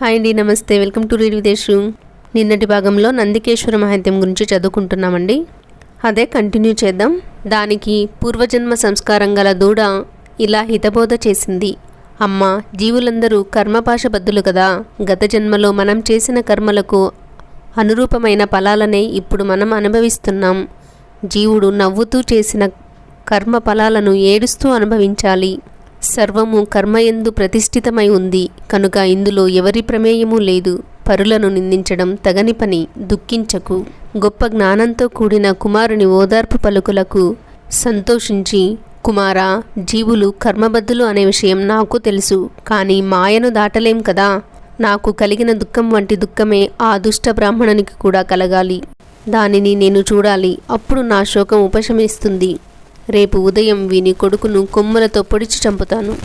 Hi అండి నమస్తే. Welcome to read విదేశు నిన్నటి భాగంలో నందికేశ్వర మహాత్యం గురించి చదువుకుంటున్నామండి. అదే కంటిన్యూ చేద్దాం. దానికి పూర్వజన్మ సంస్కారం గల దూడ ఇలా హితబోధ చేసింది. అమ్మ జీవులందరూ కర్మపాశబద్ధులు కదా. గత జన్మలో మనం చేసిన కర్మలకు అనురూపమైన ఫలాలనే ఇప్పుడు మనం అనుభవిస్తున్నాం. జీవుడు నవ్వుతూ చేసిన కర్మ ఫలాలను ఏడుస్తూ అనుభవించాలి. సర్వము కర్మయందు ప్రతిష్ఠితమై ఉంది. కనుక ఇందులో ఎవరి ప్రమేయము లేదు. పరులను నిందించడం తగని పని దుఃఖించకు. గొప్ప జ్ఞానంతో కూడిన కుమారుని ఓదార్పు పలుకులకు సంతోషించి కుమారా జీవులు కర్మబద్ధులు అనే విషయం నాకు తెలుసు. కానీ మాయను దాటలేం కదా? నాకు కలిగిన దుఃఖం వంటి దుఃఖమే ఆ దుష్ట బ్రాహ్మణునికి కూడా కలగాలి. దానిని నేను చూడాలి. అప్పుడు నా శోకం ఉపశమిస్తుంది. రేపు ఉదయం వీని కొడుకును కొమ్ములతో పొడిచి చంపుతాను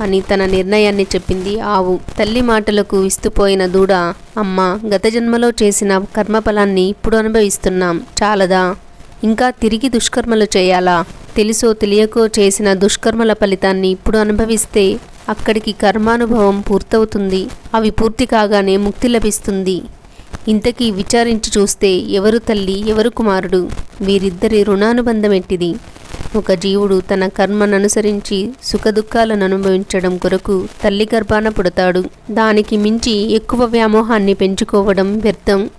అని తన నిర్ణయాన్ని చెప్పింది ఆవు. తల్లి మాటలకు విస్తుపోయిన దూడ అమ్మ గత జన్మలో చేసిన కర్మఫలాన్ని ఇప్పుడు అనుభవిస్తున్నాం. చాలదా? ఇంకా తిరిగి దుష్కర్మలు చేయాలా? తెలుసో తెలియకో చేసిన దుష్కర్మల ఫలితాన్ని ఇప్పుడు అనుభవిస్తే అక్కడికి కర్మానుభవం పూర్తవుతుంది. అవి పూర్తి కాగానే ముక్తి లభిస్తుంది. ఇంతకీ విచారించి చూస్తే ఎవరు తల్లి ఎవరు కుమారుడు? వీరిద్దరి రుణానుబంధం ఎట్టిది ఒక జీవుడు తన కర్మననుసరించి సుఖదుఖాలను అనుభవించడం కొరకు తల్లి గర్భాన పుడతాడు. దానికి మించి ఎక్కువ వ్యామోహాన్ని పెంచుకోవడం వ్యర్థం.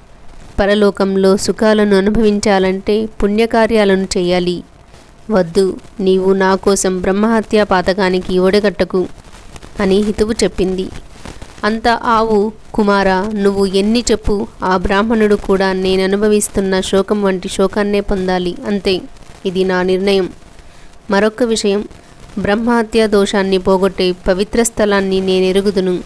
పరలోకంలో సుఖాలను అనుభవించాలంటే పుణ్యకార్యాలను చేయాలి. వద్దు నీవు నా కోసం బ్రహ్మహత్యా పాతకానికి ఒడగట్టకు అని హితువు చెప్పింది. అంత ఆవు కుమార నువ్వు ఎన్ని చెప్పు ఆ బ్రాహ్మణుడు కూడా నేను అనుభవిస్తున్న శోకం వంటి శోకాన్నే పొందాలి అంతే. ఇది నా నిర్ణయం. మరొక విషయం బ్రహ్మహత్యా దోషాన్ని పోగొట్టే పవిత్ర స్థలాన్ని నేను ఎరుగుదును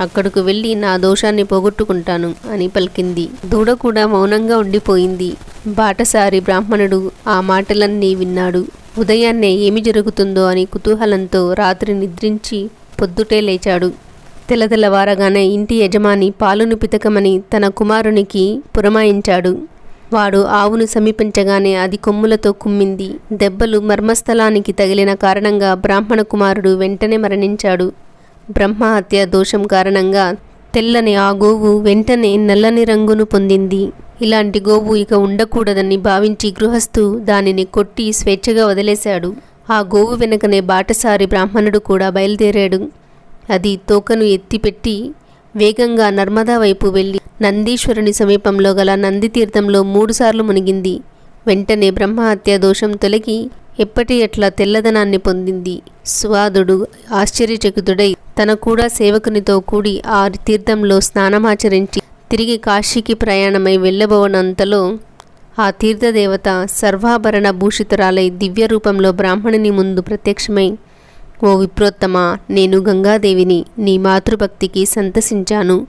అక్కడకు వెళ్ళి నా దోషాన్ని పోగొట్టుకుంటాను అని పలికింది. దూడ కూడా మౌనంగా ఉండిపోయింది. బాటసారి బ్రాహ్మణుడు ఆ మాటలన్నీ విన్నాడు. ఉదయాన్నే ఏమి జరుగుతుందో అని కుతూహలంతో రాత్రి నిద్రించి పొద్దుటే లేచాడు. తెలతెలవారగానే ఇంటి యజమాని పాలును పితకమని తన కుమారునికి పురమాయించాడు. వాడు ఆవును సమీపించగానే అది కొమ్ములతో కుమ్మింది. దెబ్బలు మర్మస్థలానికి తగిలిన కారణంగా బ్రాహ్మణ కుమారుడు వెంటనే మరణించాడు. బ్రహ్మహత్య దోషం కారణంగా తెల్లని ఆ గోవు వెంటనే నల్లని రంగును పొందింది. ఇలాంటి గోవు ఇక ఉండకూడదని భావించి గృహస్థు దానిని కొట్టి స్వేచ్ఛగా వదిలేశాడు. ఆ గోవు వెనకనే బాటసారి బ్రాహ్మణుడు కూడా బయలుదేరాడు. అది తోకను ఎత్తిపెట్టి వేగంగా నర్మదా వైపు వెళ్ళి నందీశ్వరుని సమీపంలో గల నందితీర్థంలో మూడుసార్లు మునిగింది. వెంటనే బ్రహ్మహత్య దోషం తొలగి ఎప్పటి ఎట్లా తెల్లదనాన్ని పొందింది. స్వాదుడు ఆశ్చర్యచకితుడై తన కూడా సేవకునితో కూడి ఆ తీర్థంలో స్నానమాచరించి తిరిగి కాశీకి ప్రయాణమై వెళ్ళబోనంతలో ఆ తీర్థదేవత సర్వాభరణ భూషితురాలై దివ్య రూపంలో బ్రాహ్మణుని ముందు ప్రత్యక్షమై ఓ విప్రోత్తమ నేను గంగాదేవిని నీ మాతృభక్తికి సంతసించాను.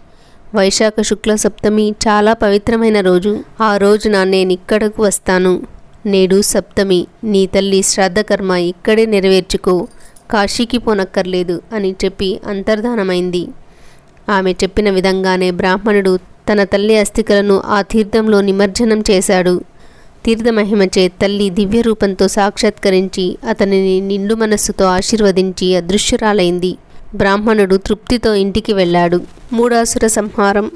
వైశాఖ శుక్ల సప్తమి చాలా పవిత్రమైన రోజు. ఆ రోజున నేను ఇక్కడకు వస్తాను. నేడు సప్తమి నీ తల్లి శ్రాద్ధకర్మ ఇక్కడే నెరవేర్చుకో. కాశీకి పోనక్కర్లేదు అని చెప్పి అంతర్ధానమైంది. ఆమె చెప్పిన విధంగానే బ్రాహ్మణుడు తన తల్లి అస్థికలను ఆ తీర్థంలో నిమజ్జనం చేశాడు. తీర్థమహిమచే తల్లి దివ్య రూపంతో సాక్షాత్కరించి అతనిని నిండు మనస్సుతో ఆశీర్వదించి అదృశ్యురాలైంది. బ్రాహ్మణుడు తృప్తితో ఇంటికి వెళ్ళాడు. మూడాసుర సంహారం.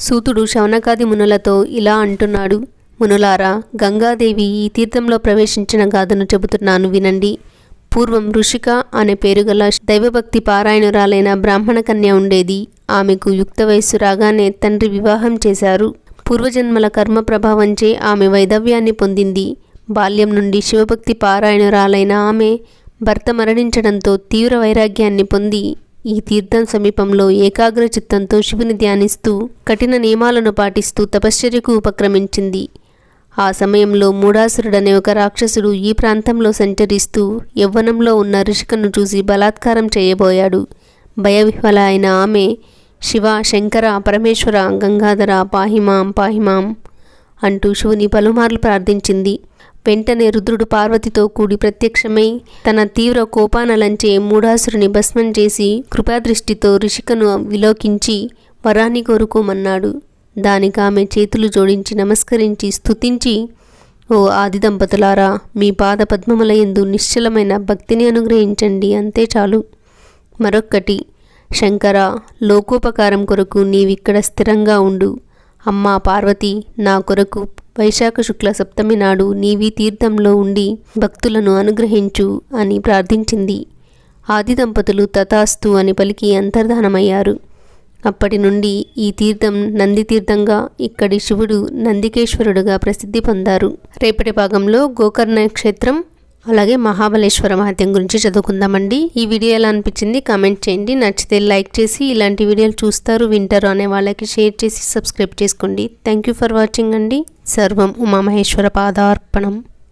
సూతుడు శవనకాది మునులతో ఇలా అంటున్నాడు మునులారా గంగాదేవి ఈ తీర్థంలో ప్రవేశించిన గాథను చెబుతున్నాను వినండి. పూర్వం ఋషిక అనే పేరుగల దైవభక్తి పారాయణురాలైన బ్రాహ్మణ కన్య ఉండేది. ఆమెకు యుక్త వయస్సు రాగానే తండ్రి వివాహం చేశారు. పూర్వజన్మల కర్మ ప్రభావంచే ఆమె వైదవ్యాన్ని పొందింది. బాల్యం నుండి శివభక్తి పారాయణురాలైన ఆమె భర్త మరణించడంతో తీవ్ర వైరాగ్యాన్ని పొంది ఈ తీర్థం సమీపంలో ఏకాగ్ర చిత్తంతో శివుని ధ్యానిస్తూ కఠిన నియమాలను పాటిస్తూ తపశ్చర్యకు ఉపక్రమించింది. ఆ సమయంలో మూడాసురుడనే ఒక రాక్షసుడు ఈ ప్రాంతంలో సంచరిస్తూ యవ్వనంలో ఉన్న ఋషికను చూసి బలాత్కారం చేయబోయాడు. భయవిహ్వల అయిన ఆమె శివ శంకర పరమేశ్వర గంగాధర పాహిమాం పాహిమాం అంటూ శివుని పలుమార్లు ప్రార్థించింది. వెంటనే రుద్రుడు పార్వతితో కూడి ప్రత్యక్షమై తన తీవ్ర కోపానలంచే మూఢాసురుని భస్మం చేసి కృపాదృష్టితో ఋషికను విలోకించి వరాన్ని కోరుకోమన్నాడు. దానికి ఆమె చేతులు జోడించి నమస్కరించి స్తుతించి ఓ ఆది దంపతులారా మీ పాద పద్మముల యందు నిశ్చలమైన భక్తిని అనుగ్రహించండి అంతే చాలు. మరొక్కటి శంకర లోకోపకారం కొరకు నీవిక్కడ స్థిరంగా ఉండు. అమ్మా పార్వతి నా కొరకు వైశాఖ శుక్ల సప్తమి నాడు నీవి తీర్థంలో ఉండి భక్తులను అనుగ్రహించు అని ప్రార్థించింది. ఆది దంపతులు తథాస్తు అని పలికి అంతర్ధానమయ్యారు. అప్పటి నుండి ఈ తీర్థం నంది తీర్థంగా ఇక్కడి శివుడు నందికేశ్వరుడుగా ప్రసిద్ధి పొందారు. రేపటి భాగంలో గోకర్ణ క్షేత్రం అలాగే మహాబలేశ్వర మహత్యం గురించి చదువుకుందామండి. ఈ వీడియో ఎలా అనిపించింది కామెంట్ చేయండి. నచ్చితే లైక్ చేసి ఇలాంటి వీడియోలు చూస్తారు వింటారు అనే వాళ్ళకి షేర్ చేసి సబ్స్క్రైబ్ చేసుకోండి. థ్యాంక్ యూ ఫర్ వాచింగ్ అండి. సర్వం ఉమామహేశ్వర పాదార్పణం.